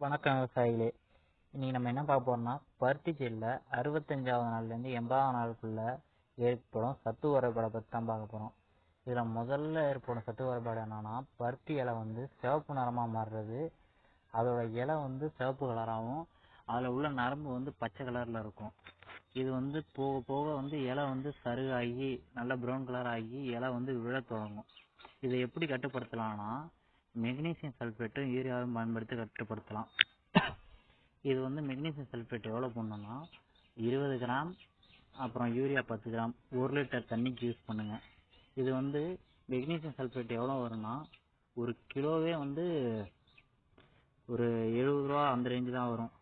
வணக்கம் விவசாயிகளே. இன்னைக்கு நம்ம என்ன பார்க்க போறோம்னா பருத்தி செடியில் அறுபத்தஞ்சாவது நாள்லேருந்து எண்பதாவது நாளுக்குள்ள ஏற்படும் சத்து குறைபாடை பற்றி தான் பார்க்க போகிறோம் இதில் முதல்ல ஏற்படும் சத்து வரைபாடு என்னன்னா பருத்தி இலை வந்து சிவப்பு நிறமாக மாறுறது. அதோட இலை வந்து சிவப்பு கலராகவும் அதில் உள்ள நரம்பு வந்து பச்சை கலரில் இருக்கும். இது வந்து போக போக வந்து இலை வந்து சருகாகி நல்ல ப்ரௌன் கலர் ஆகி இலை வந்து விழத் தொடங்கும். இதை எப்படி கட்டுப்படுத்தலாம்னா மெக்னீசியம் சல்ஃபேட்டும் யூரியாவும் பயன்படுத்தி கட்டுப்படுத்தலாம். இது வந்து மெக்னீசியம் சல்ஃபேட் எவ்வளோ போடணும்னா இருபது கிராம் அப்புறம் யூரியா பத்து கிராம் ஒரு லிட்டர் தண்ணிக்கு யூஸ் பண்ணுங்கள் இது வந்து மெக்னீசியம் சல்ஃபேட் எவ்வளோ வரும்னா ஒரு கிலோவே வந்து ஒரு எழுபது ரூபா அந்த ரேஞ்சு தான் வரும்.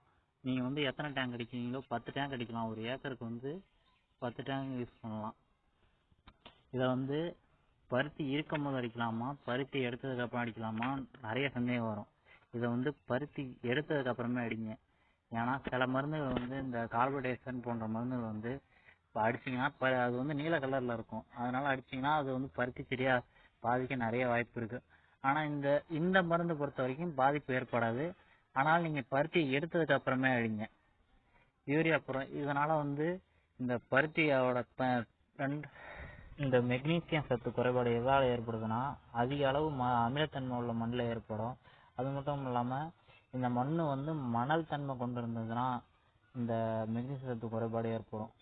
நீங்கள் வந்து எத்தனை டேங்க் அடிக்கிறீங்களோ பத்து டேங்க் அடிக்கலாம். ஒரு ஏக்கருக்கு வந்து பத்து டேங்க் யூஸ் பண்ணலாம். இதை வந்து பருத்தி இருக்கும் போது அடிக்கலாமா? பருத்தி எடுத்ததுக்கு அப்புறம் அடிக்கலாமா? நிறைய சந்தேகம் வரும். இதை வந்து பருத்தி எடுத்ததுக்கு அப்புறமே அடிங்க. ஏன்னா சில மருந்துகள் வந்து இந்த கார்போடேசன் போன்ற மருந்துகள் வந்து இப்போ அடிச்சிங்கன்னா ப அது வந்து நீல கலரில் இருக்கும். அதனால அடிச்சிங்கன்னா அது வந்து பருத்தி செடியாக பாதிக்க நிறைய வாய்ப்பு இருக்கு. ஆனால் இந்த இந்த மருந்து பொறுத்த வரைக்கும் பாதிப்பு ஏற்படாது. ஆனால் நீங்கள் பருத்தி எடுத்ததுக்கு அப்புறமே அடிங்க. யூரியா அப்புறம் இதனால வந்து இந்த பருத்தியோட ப- ரெண்டு இந்த மெக்னீசியம் சத்து குறைபாடு எதால் ஏற்படுதுன்னா அதிக அளவு ம அமிலத்தன்மை உள்ள மண்ணில் ஏற்படும். அது மட்டும் இல்லாமல் இந்த மண் வந்து மணல் தன்மை கொண்டு இருந்ததுன்னா இந்த மெக்னீசியம் சத்து குறைபாடு ஏற்படும்.